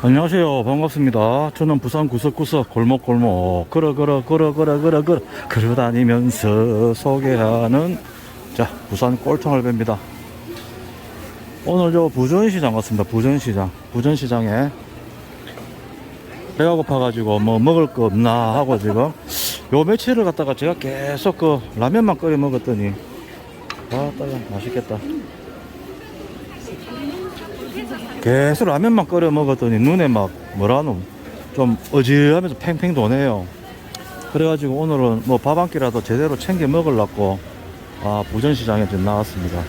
안녕하세요. 반갑습니다. 저는 부산 구석구석 골목골목 걸어 걸어 걸어 걸어 걸어 걸어 걸어 다니면서 소개하는 자 부산 꼴통할배입니다. 오늘 저 부전시장 갔습니다. 부전시장. 부전시장에 배가 고파가지고 뭐 먹을 거 없나 하고 지금 요 며칠을 갖다가 제가 계속 그 라면만 끓여 먹었더니 아따야 맛있겠다. 계속 라면만 끓여 먹었더니 눈에 막 뭐라노 좀 어지하면서 팽팽 도네요. 그래가지고 오늘은 뭐 밥 한 끼라도 제대로 챙겨 먹으려고 아 부전시장에 좀 나왔습니다.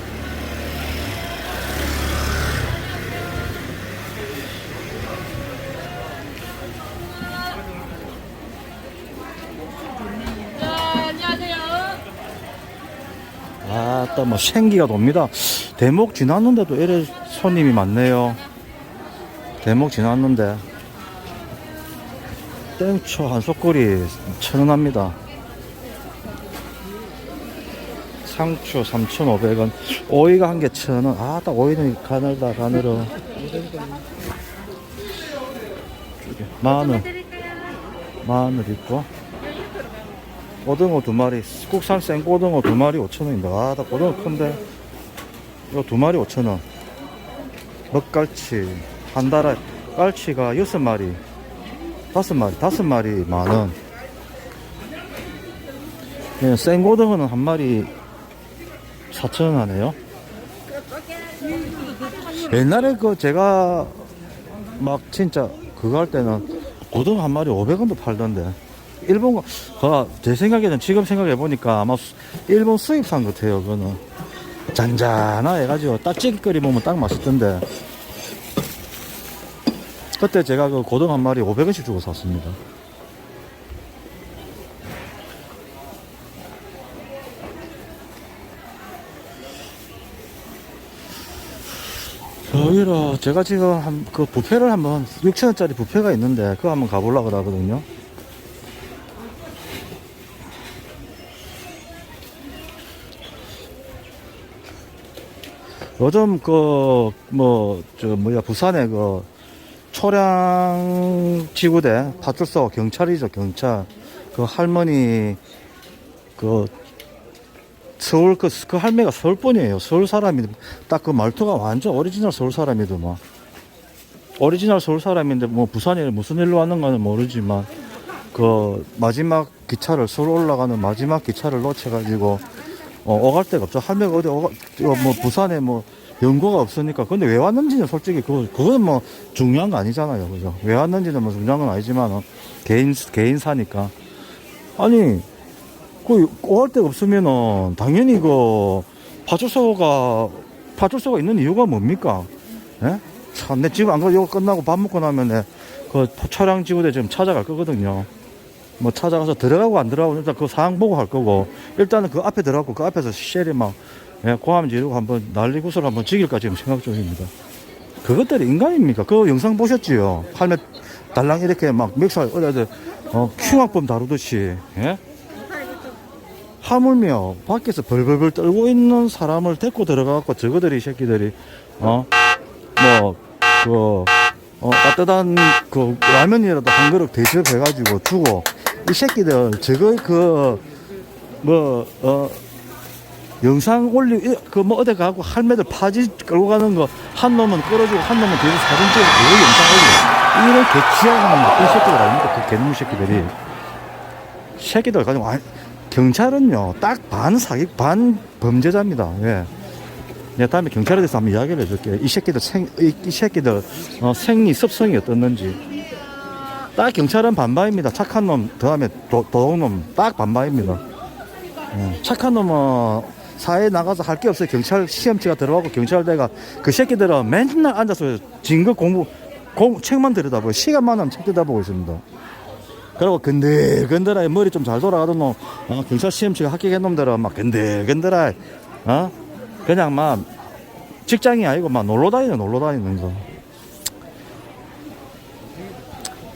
아따 뭐 생기가 돕니다. 대목 지났는데도 이래 손님이 많네요. 대목 지났는데 땡초 한 소꼬리 천원 합니다. 상추 3,500원. 오이가 한 개 천원. 아, 딱 오이는 가늘다, 가늘어. 마늘. 마늘 있고. 고등어 두 마리. 국산 생 고등어 두 마리 5,000원입니다. 아, 나 고등어 큰데. 이거 두 마리 5,000원. 먹갈치. 한 달에 깔치가 여섯 마리. 다섯 마리. 다섯 마리 만 원. 예, 생고등어는 한 마리 4,000원 하네요. 옛날에 그 제가 막 진짜 그거 할 때는 고등어 한 마리 500원도 팔던데. 일본 거, 그, 제 생각에는 지금 생각해 보니까 아마 수- 일본 수입산 같아요, 그거는. 잔잔하 해가지고 딱 찌개거리 먹으면 딱 맛있던데. 그때 제가 그 고등어 한 마리 500원씩 주고 샀습니다. 여기로 제가 지금 한 그 부페를 한번 6천원짜리 부페가 있는데 그거 한번 가보려고 하거든요. 요즘 그 뭐 저 뭐야 부산에 그 초량 지구대 파출소 경찰이죠 경찰. 그 할머니 그 서울 그, 그 할매가 서울 분이에요. 서울 사람이 딱 그 말투가 완전 오리지널 서울 사람이더만 오리지널 서울 사람인데 뭐 부산에 무슨 일로 왔는가는 모르지만 그 마지막 기차를 서울 올라가는 마지막 기차를 놓쳐가지고 어, 오갈 데가 없죠. 할매가 어디 오가, 어, 뭐 부산에 뭐 연고가 없으니까. 근데 왜 왔는지는 솔직히 그거, 그건 뭐 중요한 거 아니잖아요. 그죠? 왜 왔는지는 뭐 중요한 건 아니지만, 어, 개인, 개인 사니까. 아니, 그 오갈 데가 없으면은 당연히 그 파출소가, 파출소가 있는 이유가 뭡니까? 예? 참, 내 지금 안 가, 이거 끝나고 밥 먹고 나면 내, 그 차량 지구대 지금 찾아갈 거거든요. 뭐 찾아가서 들어가고 안 들어가고 일단 그 상황 보고 할 거고 일단은 그 앞에 들어가고 그 앞에서 쉘이 막 예, 고함 지르고 한번 난리 구슬 한번 지길까 지금 생각 중입니다. 그것들이 인간입니까? 그 영상 보셨지요? 할매 달랑 이렇게 막 멱살 어디서 어, 흉악범 다루듯이 예? 하물며 밖에서 벌벌벌 떨고 있는 사람을 데리고 들어가갖고 저거들이 이 새끼들이 어뭐그 어, 따뜻한 그 라면이라도 한 그릇 대접해가지고 주고 이 새끼들 저거 그뭐 어 영상 올리 그 뭐 어디 가고 할매들 파지 끌고 가는 거 한 놈은 끌어주고 한 놈은 뒤에서 사진 찍고 그거 영상 올려 이런 개취하는 나쁜 새끼들 아닙니까 그 개놈 새끼들이 새끼들 가지고 아, 경찰은요 딱 반 사기 반 범죄자입니다 예. 내가 다음에 경찰에 대해서 한번 이야기를 해줄게. 이 새끼들 생, 이, 이 새끼들, 어, 생리 습성이 어떻는지. 딱 경찰은 반반입니다. 착한 놈, 그 다음에 도둑 놈, 딱 반반입니다. 예, 착한 놈은 사회에 나가서 할 게 없어요. 경찰 시험치가 들어가고 경찰대가 그 새끼들은 맨날 앉아서 진거 공부, 공, 책만 들여다보고 시간만 하면 책 들여다보고 있습니다. 그리고 근들근들하게 머리 좀 잘 돌아가던 놈, 어, 경찰 시험치가 합격한 놈들은 막 근들근들하게, 어? 그냥 막 직장이 아니고 막 놀러 다니는 놀러 다니는 거.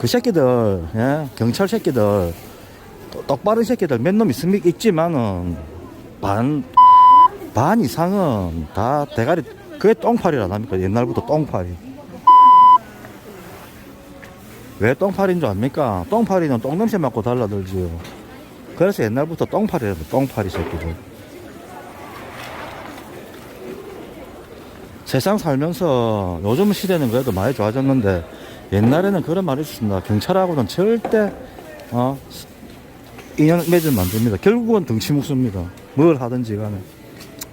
그 새끼들, 예? 경찰 새끼들, 똑- 똑바른 새끼들 몇 놈 있습니까? 있지만은 반, 반 이상은 다 대가리, 그게 똥파리라 합니까? 옛날부터 똥파리. 왜 똥파리인 줄 압니까? 똥파리는 똥냄새 맡고 달라들지요. 그래서 옛날부터 똥파리라고 똥파리 새끼들. 세상 살면서 요즘 시대는 그래도 많이 좋아졌는데 옛날에는 그런 말이 있습니다. 경찰하고는 절대 어, 인연 맺으면 안 됩니다. 결국은 등치 묵습니다. 뭘 하든지 간에.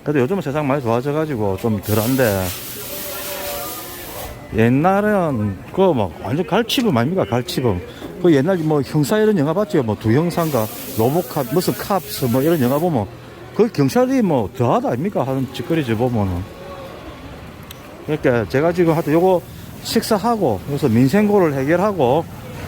그래도 요즘은 세상 많이 좋아져가지고 좀 덜한데 옛날에는 그거 막 완전 갈치범 아닙니까 갈치범 그 옛날 뭐 형사 이런 영화 봤죠 뭐 두 형사인가 로보캅 무슨 캅스 뭐 이런 영화 보면 그 경찰이 뭐 더하다 아닙니까 하는 짓거리 저 보면은 그러니까 제가 지금 하여튼 요거 식사하고 그래서 민생고를 해결하고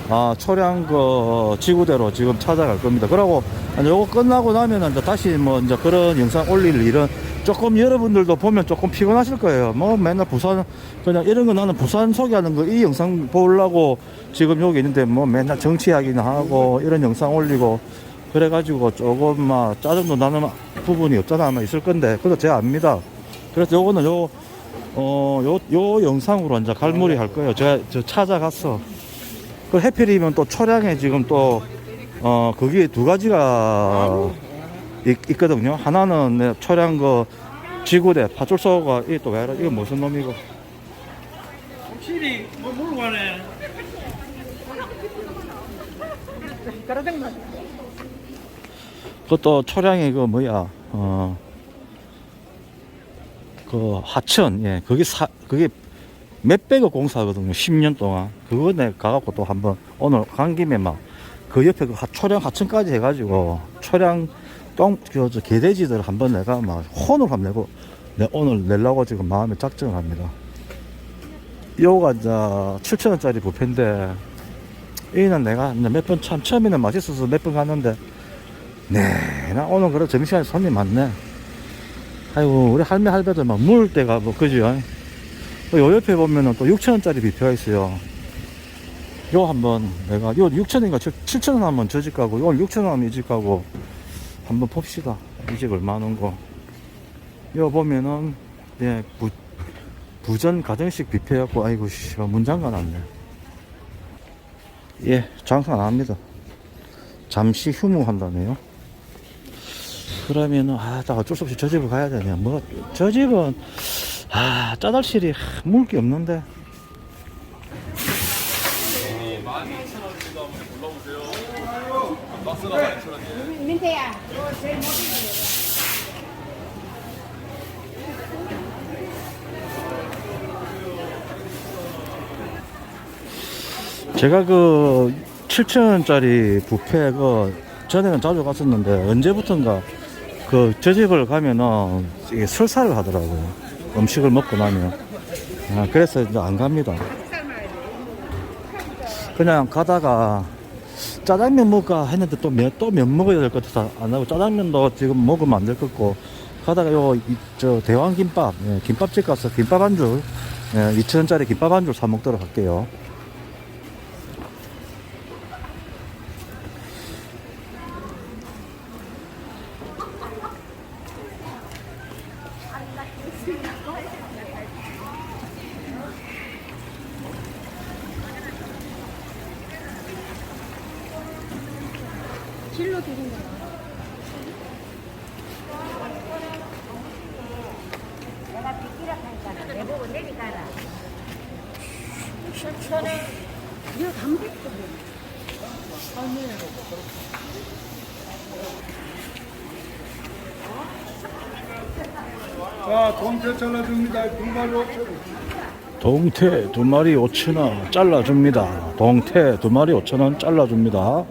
아 초량 그 지구대로 지금 찾아갈 겁니다. 그러고 요거 끝나고 나면은 이제 다시 뭐 이제 그런 영상 올릴 일은 조금 여러분들도 보면 조금 피곤하실 거예요. 뭐 맨날 부산 그냥 이런 거 나는 부산 소개하는 거 이 영상 보려고 지금 여기 있는데 뭐 맨날 정치 이야기나 하고 이런 영상 올리고 그래가지고 조금 막 짜증도 나는 부분이 없잖아. 아마 있을 건데. 그래도 제가 압니다. 그래서 요거는 요 어, 요, 요 영상으로 이제 갈무리 할 거예요. 제가 저 찾아갔어. 그 해필이면 또 초량에 지금 또, 어, 거기에 두 가지가 있, 있거든요. 하나는 내 초량 그 지구대 파출소가 이게 또 왜라 이거 무슨 놈이고. 확실히 뭐 모르고 가네. 그것도 초량에 그 뭐야, 어, 그 하천, 예, 거기 사, 그게 몇백억 공사거든요. 10년 동안. 그거 내 가갖고 또 한번 오늘 간 김에 막 그 옆에 그 하- 초량 하천까지 해가지고 초량 똥, 그, 저 개돼지들 한번 내가 막 혼을 한번 내고 내 오늘 내려고 지금 마음에 작정을 합니다. 요가 이제 7천원짜리 부페인데 이는 내가 몇 번 참 처음에는 맛있어서 몇 번 갔는데 네, 나 오늘 그래 점심시간에 손님 많네. 아이고, 우리 할매 할배들 막물 때가 뭐, 그죠? 요 옆에 보면은 또 6천원짜리 비표가 있어요. 요 한번 내가, 요 6천원인가 7천원 한번 저 집 가고, 오늘 6천원 하면 이 집 가고, 한번 봅시다. 이 집 얼마 하는 거. 요 보면은, 예, 부, 부전 가정식 뷔페였고, 아이고, 씨, 문장가 났네. 예, 장사 안 합니다. 잠시 휴무한다네요. 그러면은 아나 어쩔 수 없이 저 집을 가야 되네 뭐저 집은 아 짜달실이 게 없는데. 제가 그 7천원짜리 뷔페 그 전에는 자주 갔었는데 언제부턴가 그 저 집을 가면은 이게 설사를 하더라고요. 음식을 먹고 나면. 아, 그래서 이제 안 갑니다. 그냥 가다가 짜장면 먹을까 했는데 또 면 또 면 먹어야 될 것 같아서 안 하고 짜장면도 지금 먹으면 안 될 것 같고 가다가 요저 대왕 김밥 예, 김밥집 가서 김밥 한 줄 예, 2천원짜리 김밥 한 줄 사 먹도록 할게요 길로 드린 거. 내가 빗기라 하니까 내보고 내리가라. 천천히. 이거 담백도 자, 동태 잘라줍니다. 두 마리 5천 동태 두 마리 5천원 잘라줍니다. 동태 두 마리 5천원 잘라줍니다.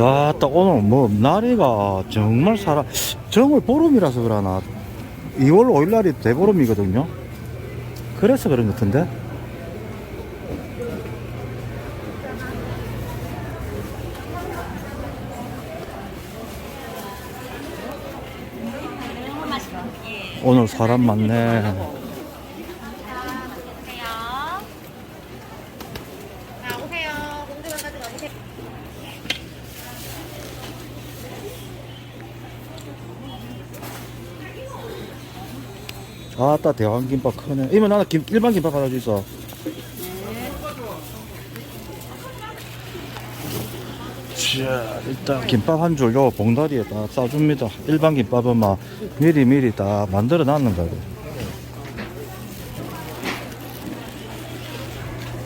와, 딱 오늘 뭐, 날이가 정말 사람, 정월 보름이라서 그러나, 2월 5일 날이 대보름이거든요. 그래서 그런 것 같은데? 오늘 사람 많네. 아따 대왕김밥 크네. 이모 나는 김, 일반 김밥 하나 주있어 자 일단 김밥 한 줄 요 봉다리에 딱 싸줍니다. 일반 김밥은 막 미리 미리 다 만들어 놨는 거고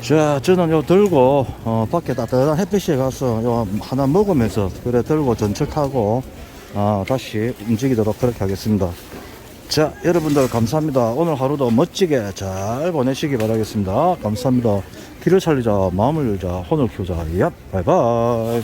자 저는 요 들고 어, 밖에 따뜻한 햇빛에 가서 요 하나 먹으면서 그래 들고 전철 타고 아, 다시 움직이도록 그렇게 하겠습니다 자 여러분들 감사합니다. 오늘 하루도 멋지게 잘 보내시기 바라겠습니다. 감사합니다. 길을 살리자 마음을 열자 혼을 키우자. 얍 바이바이